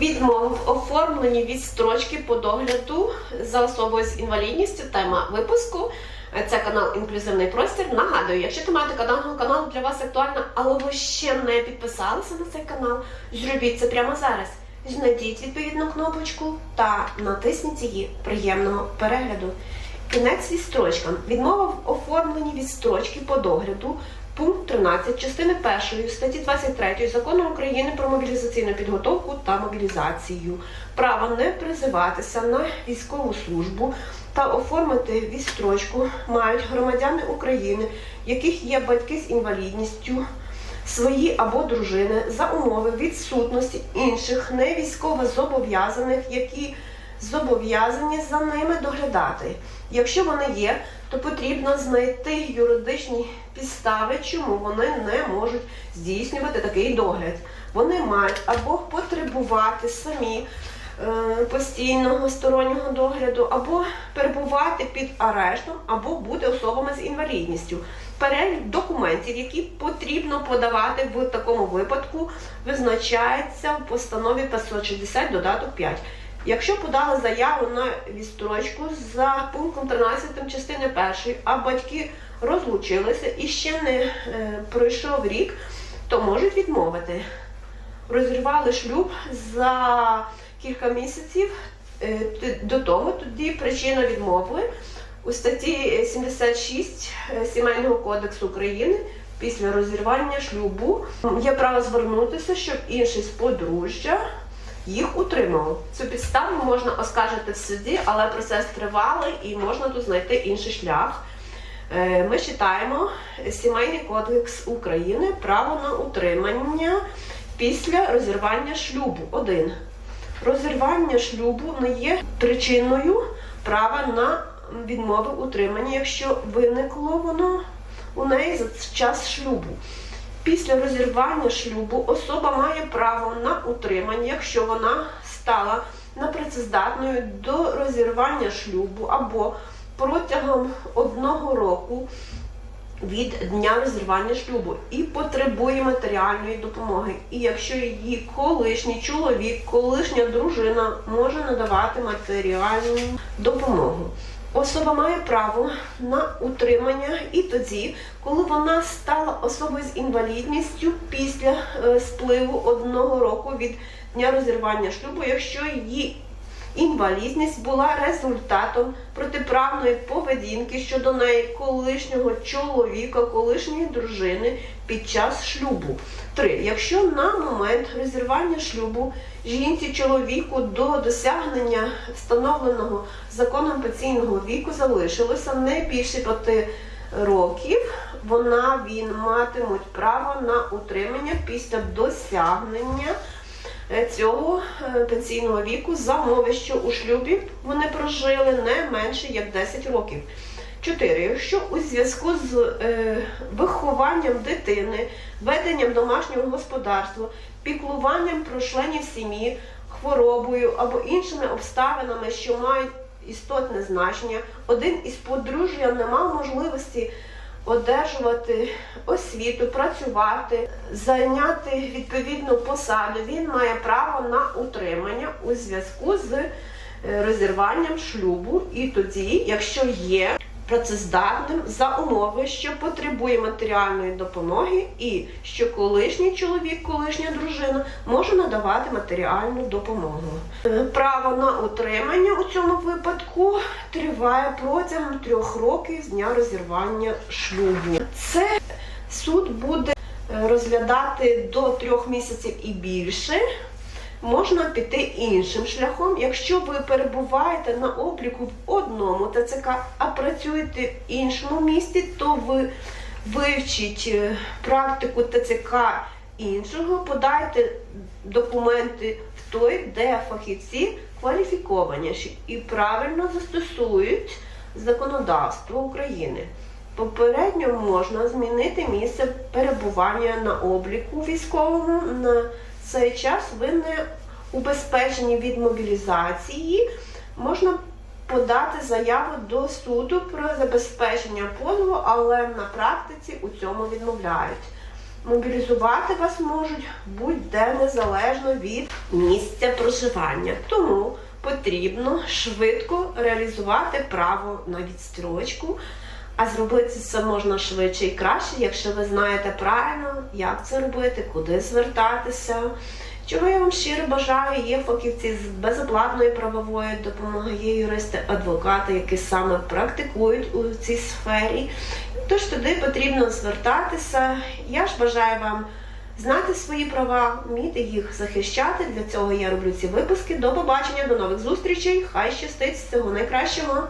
Відмова в оформленні відстрочки по догляду за особою з інвалідністю. Тема випуску. Це канал Інклюзивний простір. Нагадую, якщо тематика даного каналу для вас актуальна, але ви ще не підписалися на цей канал, зробіть це прямо зараз. Знайдіть відповідну кнопочку та натисніть її приємного перегляду. Кінець відстрочкам. Відмова в оформленні відстрочки по догляду. Пункт 13 частини 1 статті 23 Закону України про мобілізаційну підготовку та мобілізацію. Право не призиватися на військову службу та оформити відстрочку мають громадяни України, яких є батьки з інвалідністю, свої або дружини за умови відсутності інших невійськово зобов'язаних, які зобов'язані за ними доглядати. Якщо вони є, то потрібно знайти юридичні підстави, чому вони не можуть здійснювати такий догляд. Вони мають або потребувати самі е, постійного стороннього догляду, або перебувати під арештом, або бути особами з інвалідністю. Перелік документів, які потрібно подавати в такому випадку, визначається в постанові 560 додаток 5. Якщо подали заяву на відстрочку за пунктом 13 частини 1, а батьки розлучилися і ще не е, пройшов рік, то можуть відмовити. Розірвали шлюб за кілька місяців е, до того, тоді причина відмови у статті 76 е, Сімейного кодексу України після розірвання шлюбу є право звернутися, щоб інший з подружжя їх утримував. Цю підставу можна оскаржити в суді, але процес тривалий і можна тут знайти інший шлях. Е, Ми читаємо Сімейний кодекс України право на утримання після розірвання шлюбу. Один. Розірвання шлюбу не є причиною права на відмови утримання, якщо виникло воно у неї за час шлюбу. Після розірвання шлюбу особа має право на утримання, якщо вона стала непрацездатною до розірвання шлюбу або протягом одного року від дня розірвання шлюбу і потребує матеріальної допомоги. І якщо її колишній чоловік, колишня дружина може надавати матеріальну допомогу. Особа має право на утримання і тоді, коли вона стала особою з інвалідністю після е, спливу одного року від дня розірвання шлюбу, якщо її інвалідність була результатом протиправної поведінки щодо неї колишнього чоловіка, колишньої дружини під час шлюбу. 3. Якщо на момент розірвання шлюбу жінці чоловіку до досягнення встановленого законом пенсійного віку залишилося не більше 5 років, вона він матимуть право на утримання після досягнення цього е, пенсійного віку за умови, що у шлюбі вони прожили не менше як 10 років. 4. Якщо у зв'язку з е, вихованням дитини, веденням домашнього господарства, піклуванням про членів сім'ї, хворобою або іншими обставинами, що мають істотне значення, один із подружжя не мав можливості одержувати освіту, працювати, зайняти відповідну посаду, він має право на утримання у зв'язку з е, розірванням шлюбу, і тоді, якщо є працездатним за умови, що потребує матеріальної допомоги, і що колишній чоловік, колишня дружина може надавати матеріальну допомогу. Е, Право на утримання у цьому випадку триває протягом трьох років з дня розірвання шлюбу. Це суд буде е, розглядати до трьох місяців і більше. Можна піти іншим шляхом, якщо ви перебуваєте на обліку в одному ТЦК, а працюєте в іншому місті, то ви вивчіть е, практику ТЦК іншого, подайте документи в той, де фахівці кваліфікованіші і правильно застосують законодавство України. Попередньо можна змінити місце перебування на обліку військовому на цей час ви не убезпечені від мобілізації, можна подати заяву до суду про забезпечення позову, але на практиці у цьому відмовляють. мобілізувати вас можуть будь-де незалежно від місця проживання. Тому потрібно швидко реалізувати право на відстрочку. А зробити це можна швидше і краще, якщо ви знаєте правильно, як це робити, куди звертатися. Чого я вам щиро бажаю, є фахівці з безоплатної правової допомоги, є юристи, адвокати, які саме практикують у цій сфері. Тож туди потрібно звертатися. Я ж бажаю вам знати свої права, вміти їх захищати. Для цього я роблю ці випуски. До побачення, до нових зустрічей. Хай щастить всього найкращого.